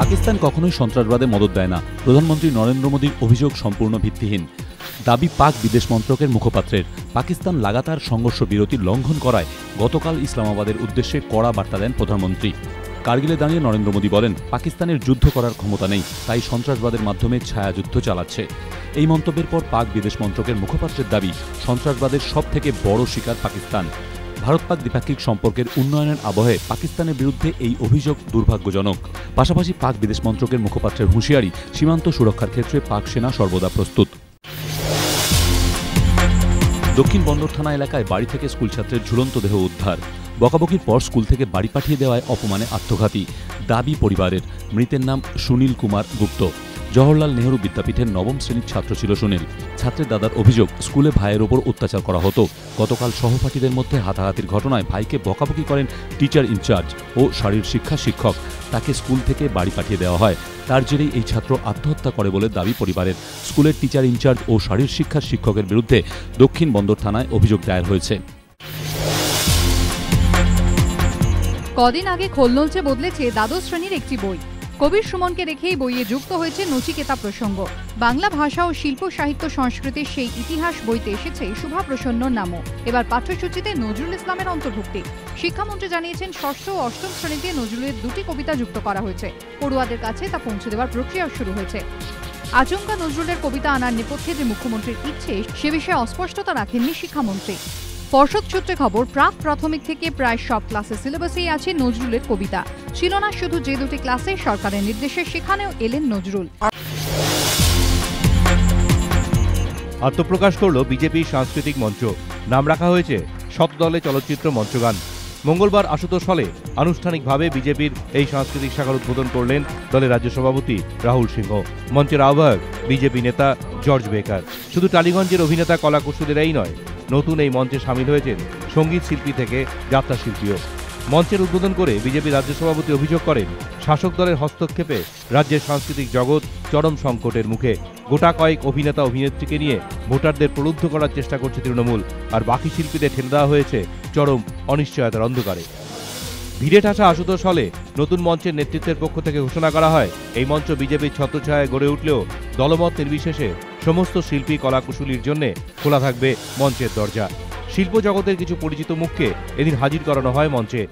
পাকিস্তান কখনোই সন্ত্রাসবাদে মদত দেয় না। প্রধানমন্ত্রী নরেন্দ্র মোদীর অভিযোগ সম্পূর্ণ ভিত্তিহীন। দাবি পাক বিদেশ মন্ত্রকের মুখপাত্রের। পাকিস্তান লাগাতার সংঘর্ষ বিরতি লঙ্ঘন করায় গতকাল ইসলামাবাদের উদ্দেশ্যে কড়া বার্তা দেন প্রধানমন্ত্রী। কার্গিলে দাঁড়িয়ে নরেন্দ্র মোদী বলেন, পাকিস্তানের যুদ্ধ করার ক্ষমতা নেই, তাই সন্ত্রাসবাদের মাধ্যমে ছায়াযুদ্ধ চালাচ্ছে। এই মন্তব্যের পর পাক বিদেশ মন্ত্রকের মুখপাত্রের দাবি, সন্ত্রাসবাদের সব থেকে বড় শিকার পাকিস্তান। ভারত পাক দ্বিপাক্ষিক সম্পর্কের উন্নয়নের আবহে পাকিস্তানের বিরুদ্ধে এই অভিযোগ দুর্ভাগ্যজনক। পাশাপাশি পাক বিদেশ মন্ত্রকের মুখপাত্রের হুঁশিয়ারি, সীমান্ত সুরক্ষার ক্ষেত্রে পাক সেনা সর্বদা প্রস্তুত। দক্ষিণ বন্দর থানা এলাকায় বাড়ি থেকে স্কুল ছাত্রের ঝুলন্ত দেহ উদ্ধার। বকাবকির পর স্কুল থেকে বাড়ি পাঠিয়ে দেওয়ায় অপমানে আত্মঘাতী। দাবি পরিবারের। মৃতের নাম সুনীল কুমার গুপ্ত। জওহরলাল নেহরু বিদ্যাপীঠের নবম শ্রেণির ছাত্র ছিল সুনীল। ছাত্রের দাদার অভিযোগ, স্কুলে ভাইয়ের ওপর অত্যাচার করা হতো। গতকাল সহপাঠীদের মধ্যে হাতাহাতির ঘটনায় ভাইকে বকাবকি করেন টিচার ইনচার্জ ও শারীর শিক্ষা শিক্ষক। তাকে স্কুল থেকে বাড়ি পাঠিয়ে দেওয়া হয়। তার জেরেই এই ছাত্র আত্মহত্যা করে বলে দাবি পরিবারের। স্কুলের টিচার ইনচার্জ ও শারীর শিক্ষা শিক্ষকের বিরুদ্ধে দক্ষিণ বন্দর থানায় অভিযোগ দায়ের হয়েছে। কদিন আগে খোলনলচে বদলেছে দ্বাদশ শ্রেণির একটি বই। কবির সুমনকে রেখেই বইয়ে যুক্ত হয়েছে নচিকেতা প্রসঙ্গ। বাংলা ভাষা ও শিল্প সাহিত্য সংস্কৃতির সেই ইতিহাস বইতে এসেছে শুভা প্রসন্নর নামও। এবার পাঠ্যসূচিতে নজরুল ইসলামের অন্তর্ভুক্তি। শিক্ষামন্ত্রী জানিয়েছেন, ষষ্ঠ ও অষ্টম শ্রেণীতে নজরুলের দুটি কবিতা যুক্ত করা হয়েছে। পড়ুয়াদের কাছে তা পৌঁছে দেওয়ার প্রক্রিয়া শুরু হয়েছে। আচমকা নজরুলের কবিতা আনার নেপথ্যে যে মুখ্যমন্ত্রীর ইচ্ছে, সে বিষয়ে অস্পষ্টতা রাখেননি শিক্ষামন্ত্রী। পর্ষদ সূত্রে খবর, প্রাক প্রাথমিক থেকে প্রায় সব ক্লাসে সিলেবাসেই আছে নজরুলের কবিতা। ছিল না শুধু যে দুটি ক্লাসে সরকারের নির্দেশে সেখানেও এলেন নজরুল। আত্মপ্রকাশ করল বিজেপি সাংস্কৃতিক মঞ্চ। নাম রাখা হয়েছে শতদলে চলচ্চিত্র মঞ্চগান। মঙ্গলবার আশুতোষ হলে আনুষ্ঠানিকভাবে বিজেপির এই সাংস্কৃতিক শাখার উদ্বোধন করলেন দলের রাজ্য সভাপতি রাহুল সিংহ। মঞ্চের আহ্বায়ক বিজেপি নেতা জর্জ বেকার। শুধু টালিগঞ্জের অভিনেতা কলা কলাকুশলীরাই নয়, নতুন এই মঞ্চে সামিল হয়েছেন সংগীত শিল্পী থেকে যাত্রা শিল্পীও। মঞ্চের উদ্বোধন করে বিজেপি রাজ্য সভাপতি অভিযোগ করেন, শাসক দলের হস্তক্ষেপে রাজ্যের সাংস্কৃতিক জগৎ চরম সংকটের মুখে। গোটা কয়েক অভিনেতা অভিনেত্রীকে নিয়ে ভোটারদের প্রলুব্ধ করার চেষ্টা করছে তৃণমূল, আর বাকি শিল্পীদের ঠেলে দেওয়া হয়েছে চরম অনিশ্চয়তার অন্ধকারে। ভিড়ে ঠাসা আশুতোষ হলে নতুন মঞ্চের নেতৃত্বের পক্ষ থেকে ঘোষণা করা হয়, এই মঞ্চ বিজেপির ছত্রছায়ায় গড়ে উঠলেও দলমত নির্বিশেষে সমস্ত শিল্পী কলাকুশলীর জন্য খোলা থাকবে মঞ্চের দরজা। শিল্প জগতের কিছু পরিচিত মুখকে এদিন হাজির করানো হয় মঞ্চে।